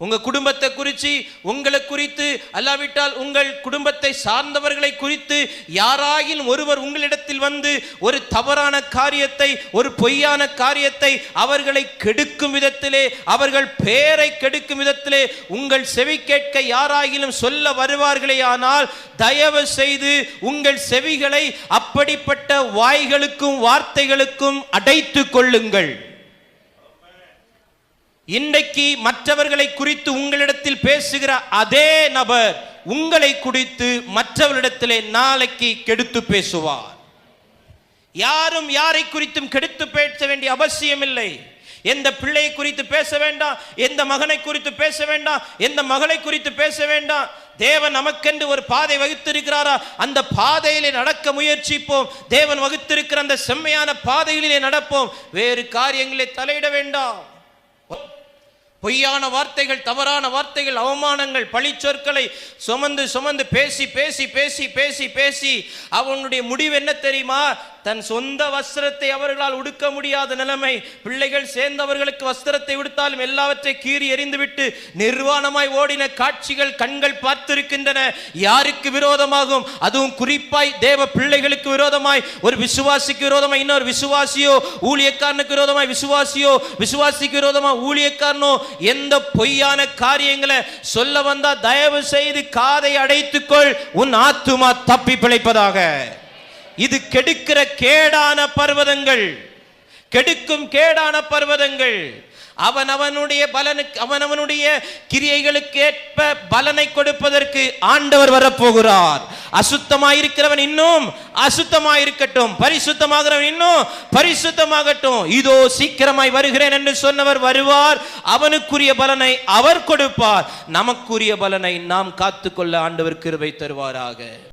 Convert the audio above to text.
உங்க குடும்பத்தை குறித்து உங்களை குறித்து அல்லாவிட்டால் உங்கள் குடும்பத்தை சார்ந்தவர்களை குறித்து யாராயினும் ஒருவர் உங்களிடத்தில் வந்து ஒரு தவறான காரியத்தை ஒரு பொய்யான காரியத்தை அவர்களை கெடுக்கும் விதத்திலே அவர்கள் பெயரை கெடுக்கும் விதத்திலே உங்கள் செவி கேட்க யாராயினும் சொல்ல வருவார்களே ஆனால் தயவு செய்து உங்கள் செவிகளை அப்படிப்பட்ட வாய்களுக்கும் வார்த்தைகளுக்கும் அடைத்து கொள்ளுங்கள். இன்றைக்கு மற்றவர்களை குறித்து உங்களிடத்தில் பேசுகிற அதே நபர் உங்களை குறித்து மற்றவரிடத்திலே நாளைக்கு கெடுத்து பேசுவார். யாரும் யாரை குறித்தும் கெடுத்து பேச வேண்டிய அவசியம் இல்லை எந்த பிள்ளையை குறித்து பேச வேண்டாம் எந்த மகனை குறித்து பேச வேண்டாம் எந்த மகளை குறித்து பேச வேண்டாம். தேவன் நமக்கென்று ஒரு பாதை வகுத்திருக்கிறாரா? அந்த பாதையிலே நடக்க முயற்சிப்போம். தேவன் வகுத்திருக்கிற அந்த செம்மையான பாதையிலே நடப்போம். வேறு காரியங்களை தலையிட வேண்டாம். பொய்யான வார்த்தைகள் தவறான வார்த்தைகள் அவமானங்கள் பழிச்சொற்களை சுமந்து சுமந்து பேசி பேசி பேசி பேசி பேசி அவனுடைய முடிவு என்ன தெரியுமா? தன் சொந்த வஸ்திரத்தை அவர்களால் உடுக்க முடியாத நிலைமை பிள்ளைகள் சேர்ந்தவர்களுக்கு வஸ்திரத்தை உடுத்தாலும் எல்லாவற்றை கீறி எறிந்துவிட்டு நிர்வாணமாய் ஓடின காட்சிகள் கண்கள் பார்த்திருக்கின்றன. யாருக்கு விரோதமாகும்? அதுவும் குறிப்பாய் தேவ பிள்ளைகளுக்கு விரோதமாய். ஒரு விசுவாசிக்கு விரோதமாய் இன்னொரு விசுவாசியோ ஊழியக்காரனுக்கு விரோதமாய் விசுவாசியோ விசுவாசிக்கு விரோதமாய் ஊழியக்காரனோ எந்த பொய்யான காரியங்களை சொல்ல வந்தா தயவு செய்து காதை அடைத்துக்கொள். உன் ஆத்துமா தப்பி பிழைப்பதாக. இது கெடுக்கிற கேடான பர்வதங்கள். கெடுக்கும் கேடான பர்வதங்கள். அவன் அவனுடைய பலனுக்கு அவன் அவனுடைய கிரியைகளுக்கு ஏற்ப பலனை கொடுப்பதற்கு ஆண்டவர் வரப்போகிறார். அசுத்தமாயிருக்கிறவன் இன்னும் அசுத்தமாயிருக்கட்டும். பரிசுத்தமாகிறவன் இன்னும் பரிசுத்தமாகட்டும். இதோ சீக்கிரமாய் வருகிறேன் என்று சொன்னவர் வருவார். அவனுக்குரிய பலனை அவர் கொடுப்பார். நமக்குரிய பலனை நாம் காத்துக்கொள்ள ஆண்டவர் கிருவை தருவாராக.